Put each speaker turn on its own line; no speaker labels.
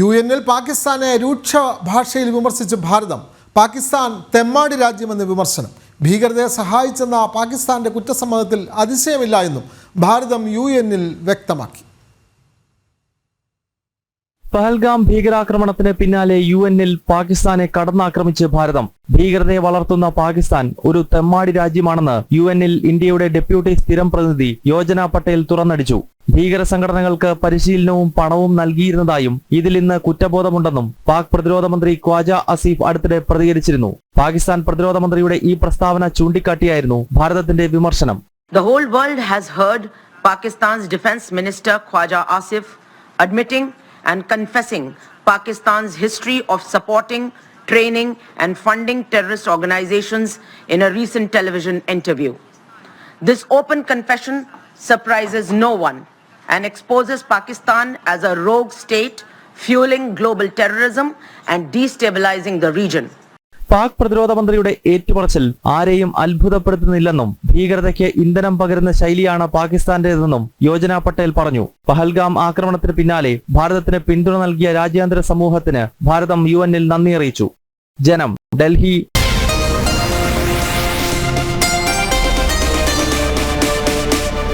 U എന്നിൽ പാകിസ്ഥാനെ രൂക്ഷ ഭാഷയിൽ വിമർശിച്ച് ഭാരതം. പാകിസ്ഥാൻ തെമ്മാടി രാജ്യമെന്ന് വിമർശനം. ഭീകരതയെ സഹായിച്ചെന്ന പാകിസ്ഥാന്റെ കുറ്റസമ്മതത്തിൽ അതിശയമില്ല എന്നും ഭാരതം യു എന്നിൽ വ്യക്തമാക്കി.
പഹൽഗാം ഭീകരാക്രമണത്തിന് പിന്നാലെ യു എന്നിൽ പാകിസ്ഥാനെ കടന്നാക്രമിച്ച് ഭാരതം. ഭീകരതയെ വളർത്തുന്ന പാകിസ്ഥാൻ ഒരു തെമ്മാടി രാജ്യമാണെന്ന് യു എന്നിൽ ഇന്ത്യയുടെ ഡെപ്യൂട്ടി സ്ഥിരം പ്രതിനിധി യോജന പട്ടേൽ തുറന്നടിച്ചു. ഭീകര സംഘടനകൾക്ക് പരിശീലനവും പണവും നൽകിയിരുന്നതായും ഇതിൽ ഇന്ന് കുറ്റബോധമുണ്ടെന്നും പാക് പ്രതിരോധ മന്ത്രി ഖ്വാജ അസീഫ് അടുത്തിടെ പ്രതികരിച്ചിരുന്നു. പാകിസ്ഥാൻ പ്രതിരോധ മന്ത്രിയുടെ ഈ പ്രസ്താവന ചൂണ്ടിക്കാട്ടിയായിരുന്നു ഭാരതത്തിന്റെ വിമർശനം.
The whole world has heard Pakistan defence minister Khawaja Asif admitting and confessing Pakistan history of supporting training and funding terrorist organisations in a recent television interview this open confession surprises no one and exposes Pakistan as a rogue state fueling global terrorism and destabilizing the region.
Pak പ്രതിരോധ മന്ത്രിയുടെ ഏറ്റുപറച്ചിൽ ആരെയും അത്ഭുതപ്പെടുത്തുന്നില്ലെന്നും ഭീകരതയ്ക്ക് ഇന്ധനം പകരുന്ന ശൈലിയാണ് പാകിസ്ഥാന്റേതെന്നും യോജന പട്ടേൽ പറഞ്ഞു പഹൽഗാം ആക്രമണത്തിന് പിന്നാലെ ഭാരതത്തിന് പിന്തുണ നൽകിയ രാജ്യാന്തര സമൂഹത്തിന് ഭാരതം യു എന്നിൽ നന്ദി അറിയിച്ചു ജനം ഡൽഹി